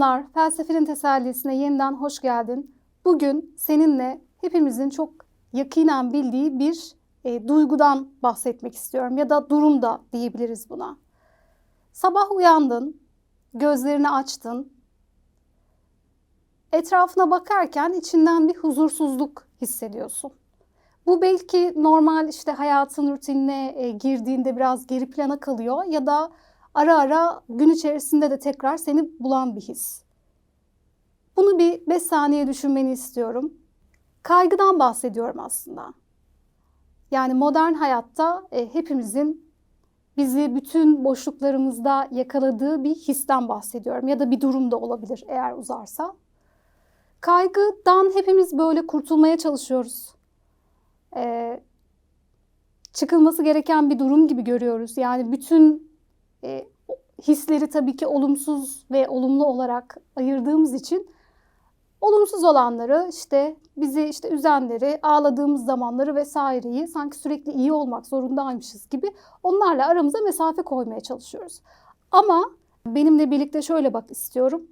Selamlar, Felsefenin Tesellisine yeniden hoş geldin. Bugün seninle hepimizin çok yakinen bildiği bir e, duygudan bahsetmek istiyorum ya da durum da diyebiliriz buna. Sabah uyandın, gözlerini açtın. Etrafına bakarken içinden bir huzursuzluk hissediyorsun. Bu belki normal işte hayatın rutinine e, girdiğinde biraz geri plana kalıyor ya da ara ara gün içerisinde de tekrar seni bulan bir his. Bunu bir 5 saniye düşünmeni istiyorum. Kaygıdan bahsediyorum aslında. Yani modern hayatta e, hepimizin bizi bütün boşluklarımızda yakaladığı bir histen bahsediyorum ya da bir durum da olabilir eğer uzarsa. Kaygıdan hepimiz böyle kurtulmaya çalışıyoruz. Ee, çıkılması gereken bir durum gibi görüyoruz. Yani bütün e, hisleri tabii ki olumsuz ve olumlu olarak ayırdığımız için olumsuz olanları işte bizi işte üzenleri, ağladığımız zamanları vesaireyi sanki sürekli iyi olmak zorundaymışız gibi onlarla aramıza mesafe koymaya çalışıyoruz. Ama benimle birlikte şöyle bak istiyorum.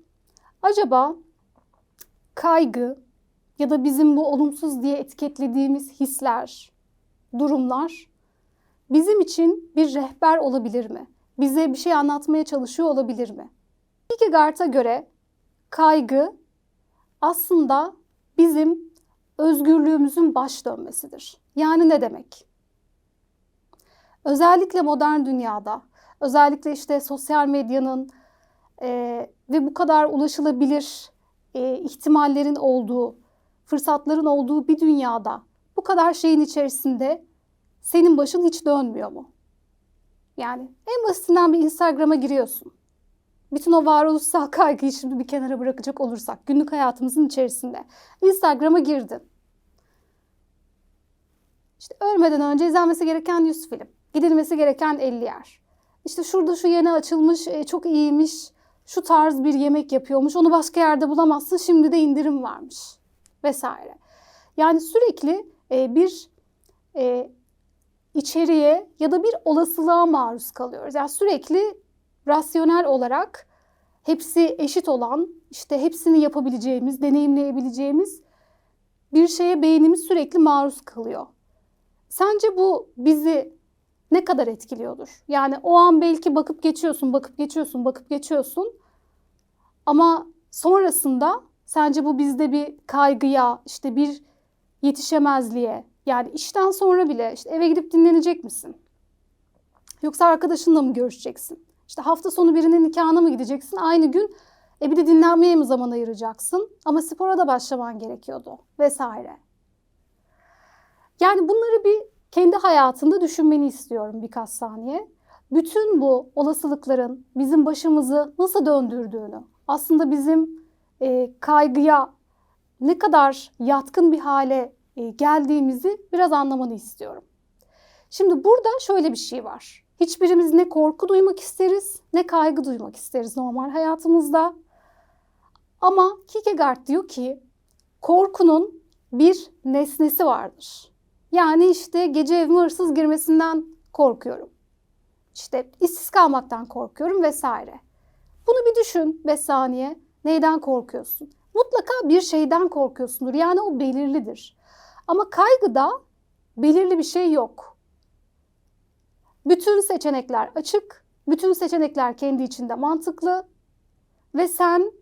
Acaba kaygı ya da bizim bu olumsuz diye etiketlediğimiz hisler, durumlar bizim için bir rehber olabilir mi? Bize bir şey anlatmaya çalışıyor olabilir mi? Kierkegaard'a göre kaygı aslında bizim özgürlüğümüzün baş dönmesidir. Yani ne demek? Özellikle modern dünyada, özellikle işte sosyal medyanın e, ve bu kadar ulaşılabilir e, ihtimallerin olduğu, fırsatların olduğu bir dünyada bu kadar şeyin içerisinde senin başın hiç dönmüyor mu? Yani en basitinden bir Instagram'a giriyorsun. Bütün o varoluşsal kaygıyı şimdi bir kenara bırakacak olursak günlük hayatımızın içerisinde Instagram'a girdin. İşte ölmeden önce izlenmesi gereken 100 film, gidilmesi gereken 50 yer. İşte şurada şu yeni açılmış, e, çok iyiymiş, şu tarz bir yemek yapıyormuş, onu başka yerde bulamazsın, şimdi de indirim varmış vesaire. Yani sürekli e, bir e, içeriğe ya da bir olasılığa maruz kalıyoruz. Yani sürekli rasyonel olarak hepsi eşit olan, işte hepsini yapabileceğimiz, deneyimleyebileceğimiz bir şeye beynimiz sürekli maruz kalıyor. Sence bu bizi ne kadar etkiliyordur? Yani o an belki bakıp geçiyorsun, bakıp geçiyorsun, bakıp geçiyorsun. Ama sonrasında sence bu bizde bir kaygıya, işte bir yetişemezliğe, yani işten sonra bile işte eve gidip dinlenecek misin? Yoksa arkadaşınla mı görüşeceksin? İşte hafta sonu birinin nikahına mı gideceksin? Aynı gün e bir de dinlenmeye mi zaman ayıracaksın? Ama spora da başlaman gerekiyordu vesaire. Yani bunları bir kendi hayatında düşünmeni istiyorum birkaç saniye. Bütün bu olasılıkların bizim başımızı nasıl döndürdüğünü, aslında bizim e, kaygıya ne kadar yatkın bir hale geldiğimizi biraz anlamanı istiyorum. Şimdi burada şöyle bir şey var. Hiçbirimiz ne korku duymak isteriz ne kaygı duymak isteriz normal hayatımızda. Ama Kierkegaard diyor ki korkunun bir nesnesi vardır. Yani işte gece evime hırsız girmesinden korkuyorum. İşte işsiz kalmaktan korkuyorum vesaire. Bunu bir düşün 5 saniye. Neyden korkuyorsun? Mutlaka bir şeyden korkuyorsundur. Yani o belirlidir. Ama kaygıda belirli bir şey yok. Bütün seçenekler açık, bütün seçenekler kendi içinde mantıklı ve sen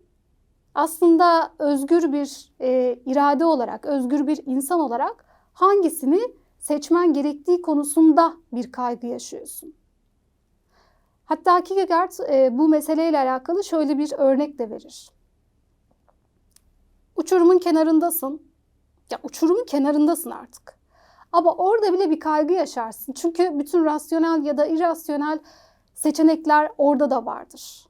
aslında özgür bir e, irade olarak, özgür bir insan olarak hangisini seçmen gerektiği konusunda bir kaygı yaşıyorsun. Hatta Kierkegaard e, bu meseleyle alakalı şöyle bir örnek de verir. Uçurumun kenarındasın. Ya uçurumun kenarındasın artık. Ama orada bile bir kaygı yaşarsın. Çünkü bütün rasyonel ya da irrasyonel seçenekler orada da vardır.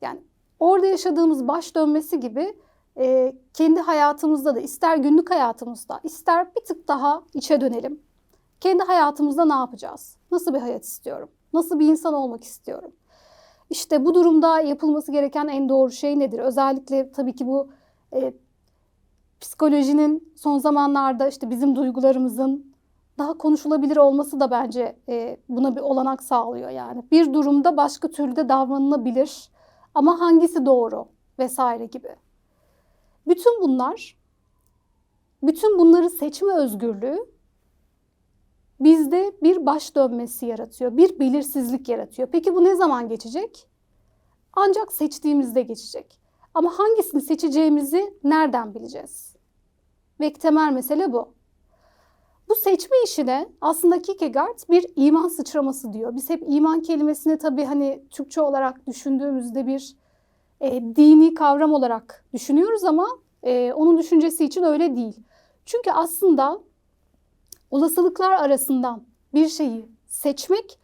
Yani orada yaşadığımız baş dönmesi gibi e, kendi hayatımızda da ister günlük hayatımızda ister bir tık daha içe dönelim. Kendi hayatımızda ne yapacağız? Nasıl bir hayat istiyorum? Nasıl bir insan olmak istiyorum? İşte bu durumda yapılması gereken en doğru şey nedir? Özellikle tabii ki bu e, psikolojinin son zamanlarda işte bizim duygularımızın daha konuşulabilir olması da bence e, buna bir olanak sağlıyor yani. Bir durumda başka türlü de davranılabilir ama hangisi doğru? vesaire gibi. Bütün bunlar, bütün bunları seçme özgürlüğü bizde bir baş dönmesi yaratıyor, bir belirsizlik yaratıyor. Peki bu ne zaman geçecek? Ancak seçtiğimizde geçecek. Ama hangisini seçeceğimizi nereden bileceğiz? Ve temel mesele bu. Bu seçme işine aslında Kierkegaard bir iman sıçraması diyor. Biz hep iman kelimesini tabii hani Türkçe olarak düşündüğümüzde bir e, dini kavram olarak düşünüyoruz ama e, onun düşüncesi için öyle değil. Çünkü aslında olasılıklar arasından bir şeyi seçmek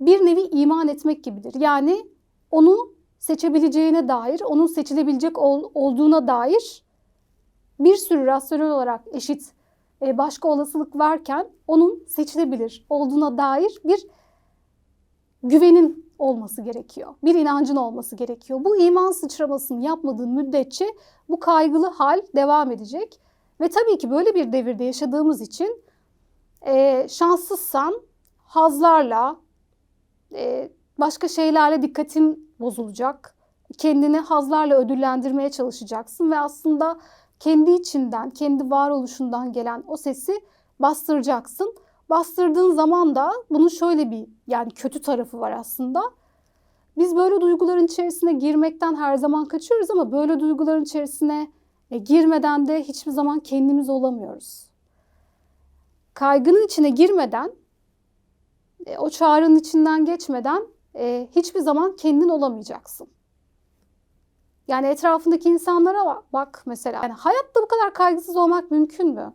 bir nevi iman etmek gibidir. Yani onu seçebileceğine dair, onun seçilebilecek ol, olduğuna dair bir sürü rasyonel olarak eşit e, başka olasılık varken onun seçilebilir olduğuna dair bir güvenin olması gerekiyor. Bir inancın olması gerekiyor. Bu iman sıçramasını yapmadığın müddetçe bu kaygılı hal devam edecek. Ve tabii ki böyle bir devirde yaşadığımız için e, şanssızsan hazlarla, e, başka şeylerle dikkatin bozulacak. Kendini hazlarla ödüllendirmeye çalışacaksın ve aslında kendi içinden, kendi varoluşundan gelen o sesi bastıracaksın. Bastırdığın zaman da bunun şöyle bir yani kötü tarafı var aslında. Biz böyle duyguların içerisine girmekten her zaman kaçıyoruz ama böyle duyguların içerisine e, girmeden de hiçbir zaman kendimiz olamıyoruz. Kaygının içine girmeden, e, o çağrının içinden geçmeden e, hiçbir zaman kendin olamayacaksın. Yani etrafındaki insanlara bak mesela. Yani hayatta bu kadar kaygısız olmak mümkün mü?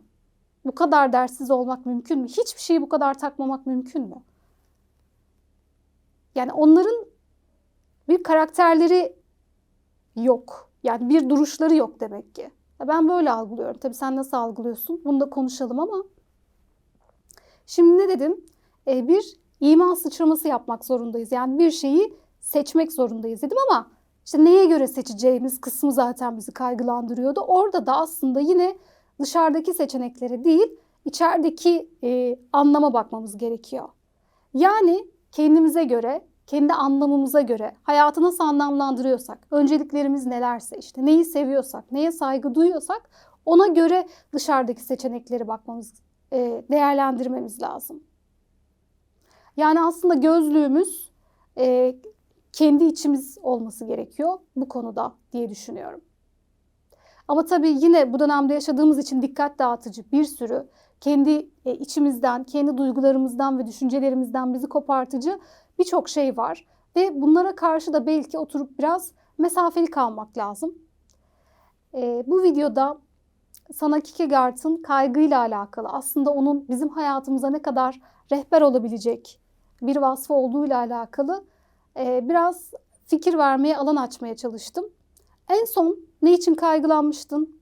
Bu kadar derssiz olmak mümkün mü? Hiçbir şeyi bu kadar takmamak mümkün mü? Yani onların bir karakterleri yok. Yani bir duruşları yok demek ki. Ben böyle algılıyorum. Tabii sen nasıl algılıyorsun? Bunu da konuşalım ama. Şimdi ne dedim? Ee, bir iman sıçraması yapmak zorundayız. Yani bir şeyi seçmek zorundayız dedim ama işte neye göre seçeceğimiz kısmı zaten bizi kaygılandırıyordu. Orada da aslında yine dışarıdaki seçeneklere değil, içerideki e, anlama bakmamız gerekiyor. Yani kendimize göre, kendi anlamımıza göre hayatı nasıl anlamlandırıyorsak, önceliklerimiz nelerse, işte neyi seviyorsak, neye saygı duyuyorsak ona göre dışarıdaki seçenekleri bakmamız, e, değerlendirmemiz lazım. Yani aslında gözlüğümüz e, kendi içimiz olması gerekiyor bu konuda diye düşünüyorum. Ama tabii yine bu dönemde yaşadığımız için dikkat dağıtıcı bir sürü kendi e, içimizden, kendi duygularımızdan ve düşüncelerimizden bizi kopartıcı birçok şey var. Ve bunlara karşı da belki oturup biraz mesafeli kalmak lazım. E, bu videoda sana Kierkegaard'ın kaygıyla alakalı aslında onun bizim hayatımıza ne kadar rehber olabilecek bir vasfı olduğuyla alakalı e, biraz fikir vermeye, alan açmaya çalıştım. En son ne için kaygılanmıştın?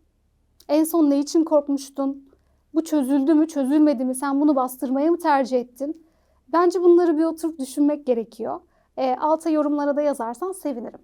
En son ne için korkmuştun? Bu çözüldü mü, çözülmedi mi? Sen bunu bastırmaya mı tercih ettin? Bence bunları bir oturup düşünmek gerekiyor. E, alta yorumlara da yazarsan sevinirim.